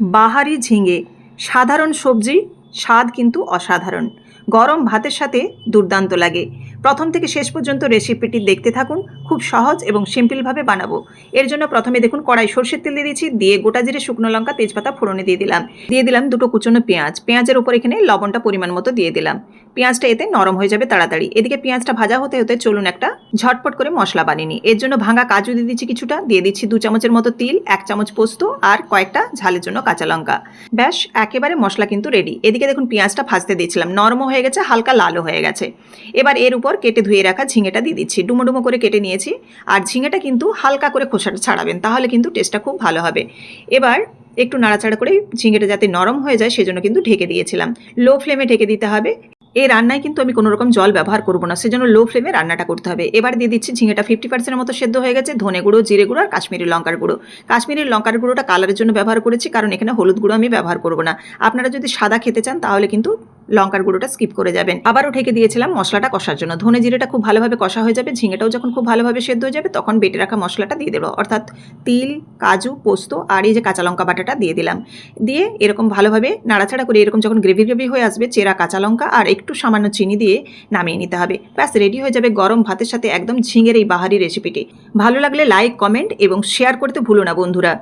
বাহারি ঝিঙে, সাধারণ সবজি, স্বাদ কিন্তু অসাধারণ। গরম ভাতের সাথে দুর্দান্ত লাগে। প্রথম থেকে শেষ পর্যন্ত রেসিপিটি দেখতে থাকুন, খুব সহজ এবং সিম্পলভাবে বানাবো। এর জন্য প্রথমে দেখুন কড়াই সর্ষের তেল দিয়ে দিয়েছি, দিয়ে গোটা জিরে শুকনো লঙ্কা, তেজপাতা, ফোড়নে দিয়ে দিলাম। দিয়ে দিলাম দুটো কুচনো পেঁয়াজ। পেঁয়াজের উপর এখানে লবণটা পরিমাণ মতো দিয়ে দিলাম। পেঁয়াজটা এতে নরম হয়ে যাবে তাড়াতাড়ি। এদিকে পেঁয়াজটা ভাজা হতে হতে চলুন একটা ঝটপট করে মশলা বানিয়ে নিই। এর জন্য ভাঙা কাজু দিয়ে দিচ্ছি কিছুটা, দিয়ে দিচ্ছি দু চামচের মতো তিল, এক চামচ পোস্ত আর কয়েকটা ঝালের জন্য কাঁচা লঙ্কা। ব্যাস, একেবারে মশলা কিন্তু রেডি এদিকে দেখুন পেঁয়াজটা ভাজতে দিয়েছিলাম নরম হয়ে গেছে, হালকা লালও হয়ে গেছে। এবার এর উপর কেটে ধুয়ে রাখা ঝিঙেটা দিয়ে দিচ্ছি। ডুমো ডুমো করে কেটে নিয়েছি আর ঝিঙেটা কিন্তু হালকা করে খোসাটা ছাড়াবেন, তাহলে কিন্তু টেস্টটা খুব ভালো হবে। এবার একটু নাড়াচাড়া করে ঝিঙেটা যাতে নরম হয়ে যায়, সেজন্য কিন্তু ঢেকে দিয়েছিলাম। লো ফ্লেমে ঢেকে দিতে হবে। এই রান্নায় কিন্তু আমি কোনো রকম জল ব্যবহার করব না, সেজন্য লো ফ্লেমে রান্নাটা করতে হবে। এবার দিয়ে দিচ্ছি ঝিঙেটা ফিফটি পার্সেন্টের মতো সেদ্ধ হয়ে গেছে, ধনে গুঁড়ো, জিরে গুঁড়ো আর কাশ্মীরি লঙ্কার গুঁড়ো। কাশ্মীরি লঙ্কার গুঁড়োটা কালারের জন্য ব্যবহার করেছি, কারণ এখানে হলুদ গুঁড়ো আমি ব্যবহার করব না। আপনারা যদি সাদা খেতে চান তাহলে কিন্তু লঙ্কার গুঁড়োটা স্কিপ করে যাবেন। আবারও ঢেকে দিয়েছিলাম মশলাটা কষার জন্য। ধনে জিরেটা খুব ভালোভাবে কষা হয়ে যাবে, ঝিঙেটাও যখন খুব ভালোভাবে সেদ্ধ হয়ে যাবে তখন বেটে রাখা মশলাটা দিয়ে দেবো। অর্থাৎ তিল, কাজু, পোস্ত আর এই যে কাঁচা লঙ্কা বাটাটা দিয়ে দিলাম। দিয়ে এরকম ভালোভাবে নাড়াচাড়া করে এরকম যখন গ্রেভি গ্রেভি হয়ে আসবে, চেরা কাঁচা লঙ্কা আর একটু সামান্য চিনি দিয়ে নামিয়ে নিতে হবে। ব্যাস রেডি হয়ে যাবে গরম ভাতের সাথে একদম ঝিঙের এই বাহারি রেসিপিটি ভালো লাগলে লাইক কমেন্ট এবং শেয়ার করতে ভুলো না বন্ধুরা।